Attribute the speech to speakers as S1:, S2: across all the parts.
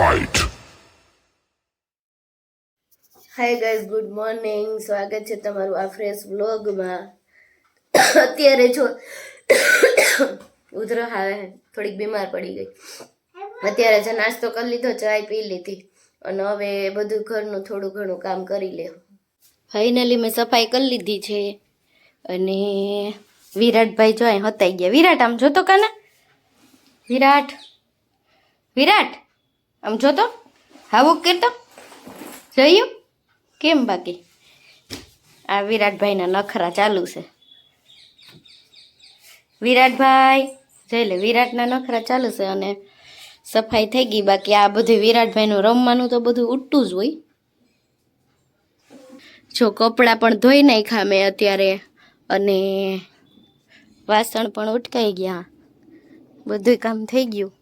S1: Fight.
S2: Hi guys good morning સ્વાગત છે તમારું આ ફ્રેશ વ્લોગમાં અત્યારે જો ઉધરો આવે થોડીક બીમાર પડી ગઈ. અત્યારે જે નાસ્તો કરી લીધો, ચાય પી લીધી. અને હવે બધું ઘરનું થોડું ઘણું કામ કરી લે. ફાઇનલી મેં સફાઈ કરી લીધી છે. અને વિરાટભાઈ જો અહીં હતાઈ ગયા. વિરાટ, આમ જોતો કાના? વિરાટ? વિરાટ? આમ જો તો, હાવું કરતો જોયું? કેમ બાકી? આ વિરાટભાઈના નખરા ચાલુ છે. વિરાટભાઈ, જઈ લે, વિરાટના નખરા ચાલુ છે અને સફાઈ થઈ ગઈ. બાકી આ બધું વિરાટભાઈનું રમવાનું તો બધું ઉઠતું જ હોય. જો કપડાં પણ ધોઈ નાખ્યા મેં અત્યારે અને વાસણ પણ ઉટકાઈ ગયા. બધું કામ થઈ ગયું.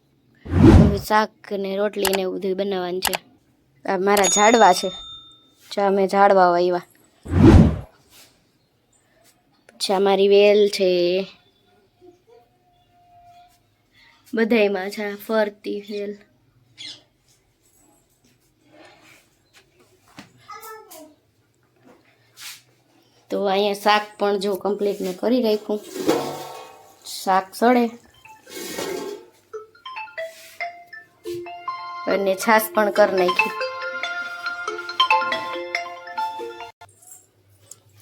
S2: શાક ને રોટલી ને એવું બધું બનાવવાનું છે. આ મારા ઝાડવા છે. ચા મેં ઝાડવા વાવ્યા પછી આ મારી વેલ છે. બધાયમાં છે ફરતી વેલ. તો અહીંયા શાક પણ જો કમ્પ્લીટ મેં કરી રાખ્યું. શાક સડે. અને છાશ પણ કરી નાખી.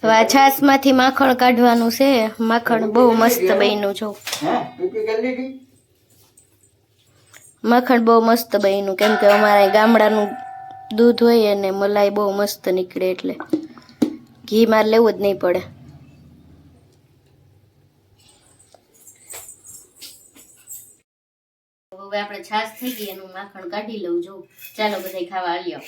S2: હવે આ છાશમાંથી માખણ કાઢવાનું છે. માખણ બહુ મસ્ત બન્યું જો માખણ બહુ મસ્ત બન્યું. કેમ કે અમારે ગામડાનું દૂધ હોય અને મલાઈ બહુ મસ્ત નીકળે એટલે. ઘી માર લેવું જ નહીં પડે. હવે આપણે છાશ થઈ ગઈ, એનું માખણ કાઢી લઉં, જો. ચાલો બધા ખાવા આલ્યો.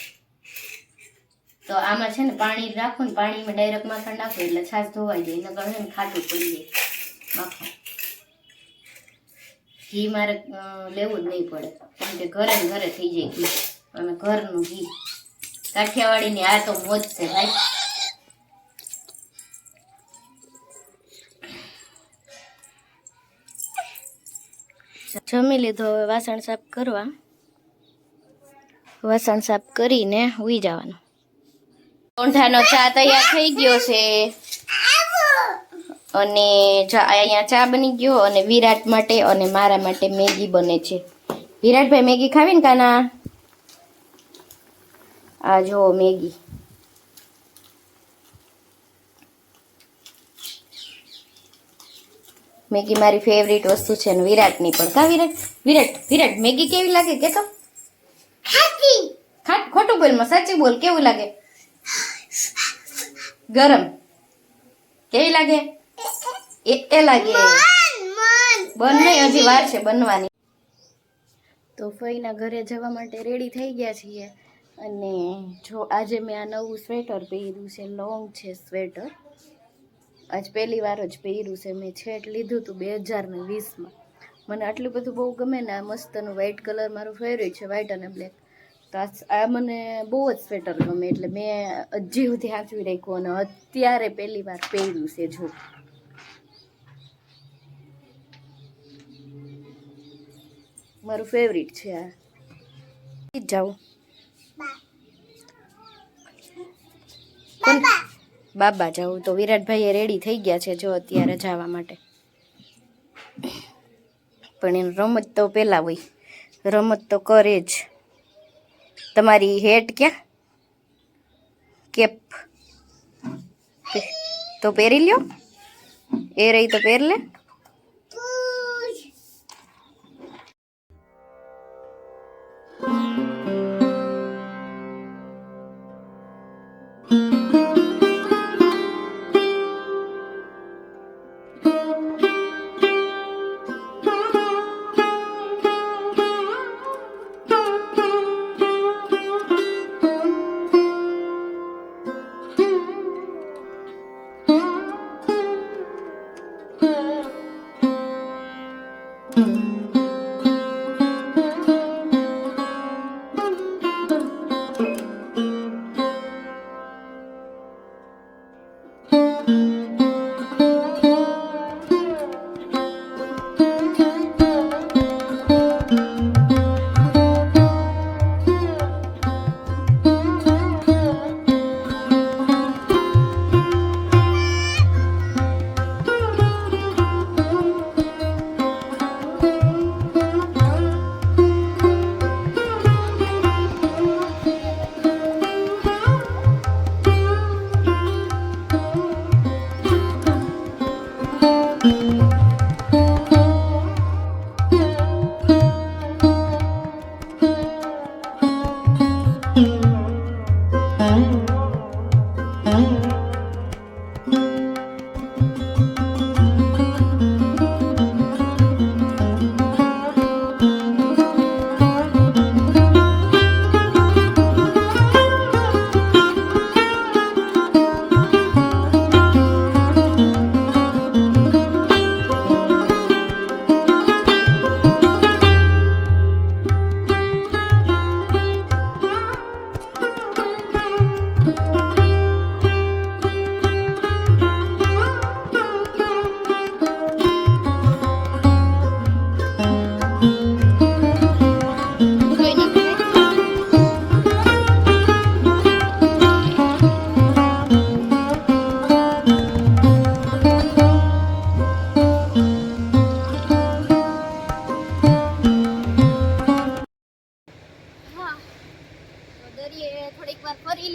S2: તો આમાં છે ને પાણી રાખું ને પાણીમાં ડાયરેક્ટ માખણ નાખું, એટલે છાશ ધોવાઈ જાય, નકર છે ને ખાટું પડી જાય માખણ. ઘી મારે લેવું જ નહીં પડે, કેમ કે ઘરે ઘરે થઈ જાય ઘી. અને ઘરનું ઘી. કાઠિયાવાડીની આ તો મોજ છે, ભાઈ. જમી લીધો, હવે વાસણ સાફ કરવા. વાસણ સાફ કરીને ઉઈ જવાનું. ઊંઠાનો ચા તૈયાર થઈ ગયો છે. અને અહીંયા ચા બની ગયો અને વિરાટ માટે અને મારા માટે મેગી બને છે. વિરાટભાઈ મેગી ખાવી ને કાના? આ જો મેગી. મેગી મારી ફેવરિટ વસ્તુ છે ને વિરાટની પણ. કા વિરાટ? વિરાટ વિરાટ મેગી કેવી લાગે કે તો? ખાટ. ખોટું બોલમાં સાચું બોલ કેવું લાગે? ગરમ. કેવી લાગે? એ એ લાગે. બન નહીં હજી વાર છે બનવાની. તો ફઈના ઘરે જવા માટે રેડી થઈ ગયા છીએ. અને જો આજે મેં આ નવું સ્વેટર પહેર્યું છે લોંગ છે સ્વેટર આજ પહેલી વાર જ પહેર્યું છે મેં છેટ લીધું હતું બે હજાર ને વીસમાં. મને આટલું બધું બહુ ગમે ને આ મસ્તનું વ્હાઈટ કલર મારું ફેવરેટ છે વ્હાઈટ અને બ્લેક તો આ- મને બહુ જ સ્વેટર ગમે એટલે મેં હજી સુધી સાચવી રાખ્યું અને અત્યારે પહેલી વાર પહેર્યું છે જો. મારું ફેવરિટ છે આ. જાઉં કોણ બાબા જવું તો વિરાટભાઈ રેડી થઈ ગયા છે જો અત્યારે જવા માટે. પણ એની રમત તો પહેલાં હોય. રમત તો કરે જ. તમારી હેટ ક્યાં? કેપ. તો પહેરી લ્યો. એ રહી તો પહેર લે.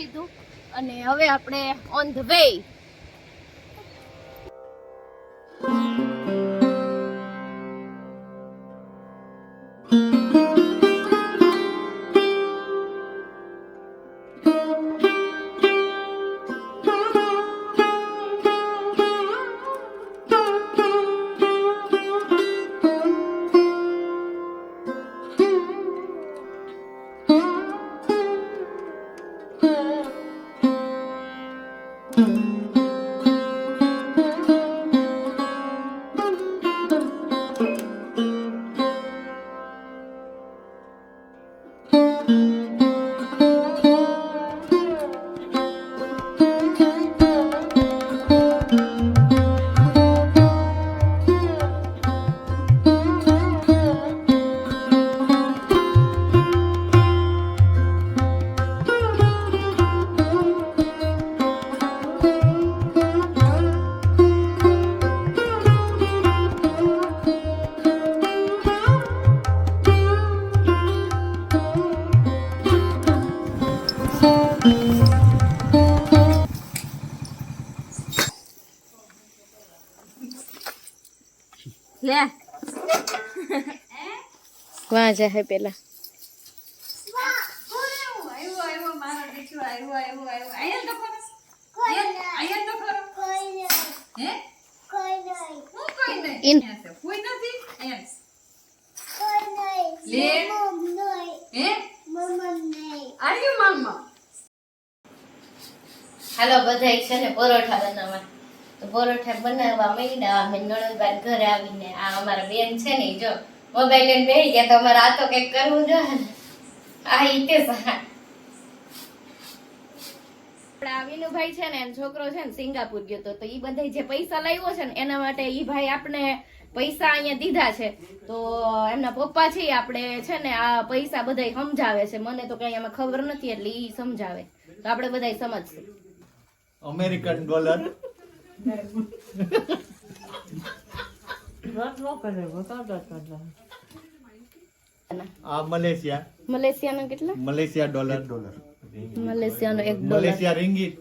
S2: લીધું. અને હવે આપણે ઓન ધ વે લે. વાં જા હે પેલા? હાલો બધાય છે ને પરોઠા બનાવવા. તો પરોઠા બનાવવા માંડ્યા અમે નણંદબાઈ ઘરે આવીને આ અમારા બેન છે ને જો મોબાઈલ લઈને બેસી ગયા તો અમારે આ તો કંઈક કરવું જોઈએ આ ઈતે વિનુભાઈ છે ને એનો છોકરો છે ને સિંગાપુર ગયો તો એ ઈ બધા જે પૈસા લાવ્યો છે ને એના માટે ઈ ભાઈ આપણે પૈસા અહીંયા દીધા છે. તો એમના પપ્પા છે આપણે છે ને આ પૈસા બધા સમજાવે છે. મને તો કઈ આમાં ખબર નથી એટલે એ સમજાવે. તો આપણે બધા સમજશું.
S1: અમેરિકન ડોલર આ મલેશિયા.
S2: મલેશિયાનો કેટલા?
S1: Malaysia dollar. ડોલર
S2: મલેશિયાનો એક ડોલર.
S1: મલેશિયા રિંગીટ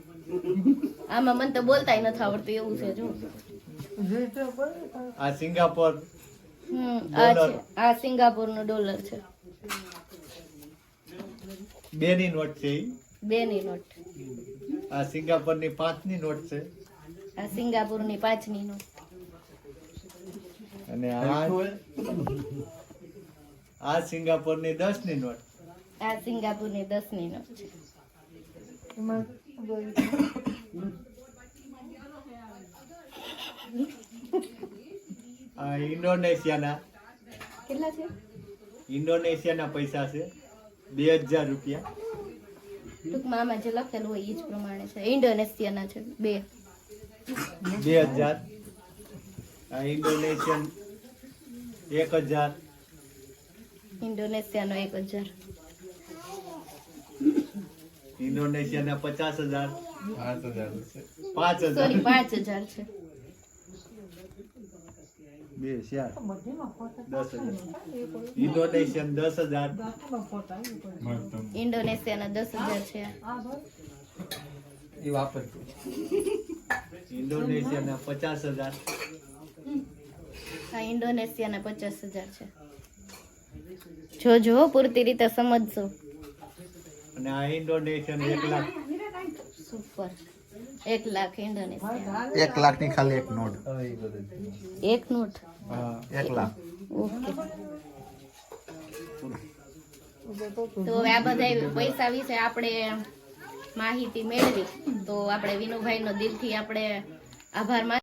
S2: આમાં મને તો બોલતાય નથી આવડતું એવું છે જો
S1: આ સિંગાપોર
S2: આ છે આ સિંગાપુરનો ડોલર છે.
S1: બે ની નોટ છે ઈ.
S2: બે ની નોટ.
S1: આ સિંગાપોરની પાંચની નોટ છે.
S2: આ સિંગાપુરની પાંચની નોટ
S1: અને આ આ સિંગાપોરની દસની નોટ.
S2: આ સિંગાપુરની દસની નોટ છે.
S1: આ ઇન્ડોનેશિયાના.
S2: કેટલા છે?
S1: ઇન્ડોનેશિયાના પૈસા છે. બે હજાર રૂપિયા.
S2: ટૂંકમાં આમાં જે લખેલું હોય એ જ પ્રમાણે છે. ઇન્ડોનેશિયાના છે. બે.
S1: બે હજાર. ઇન્ડોનેશિયન એક હજાર.
S2: ઇન્ડોનેશિયાનો એક હજાર.
S1: ઇન્ડોનેશિયાના પચાસ હજાર. પાંચ હજાર.
S2: પાંચ હજાર છે.
S1: બે ચાર દસ હજાર. ઇન્ડોનેશિયન દસ હજાર.
S2: ઇન્ડોનેશિયાના દસ હજાર છે.
S1: ઇન્ડોનેશિયાના પચાસ હજાર.
S2: આ ઇન્ડોનેશિયાના પચાસ હજાર છે. જો જો પૂરતી રીતે સમજજો.
S1: અને આ ઇન્ડોનેશિયન એક લાખ.
S2: સુપર એક લાખ ઇન્ડોનેશિયા
S3: એક લાખની ખાલી એક નોટ.
S2: એક નોટ?
S3: એક લાખ.
S2: ઓકે. તો હવે આ બધા પૈસા વિશે આપણે માહિતી મેળવી. તો આપણે વિનુભાઈ નો દિલથી આપણે આભાર માન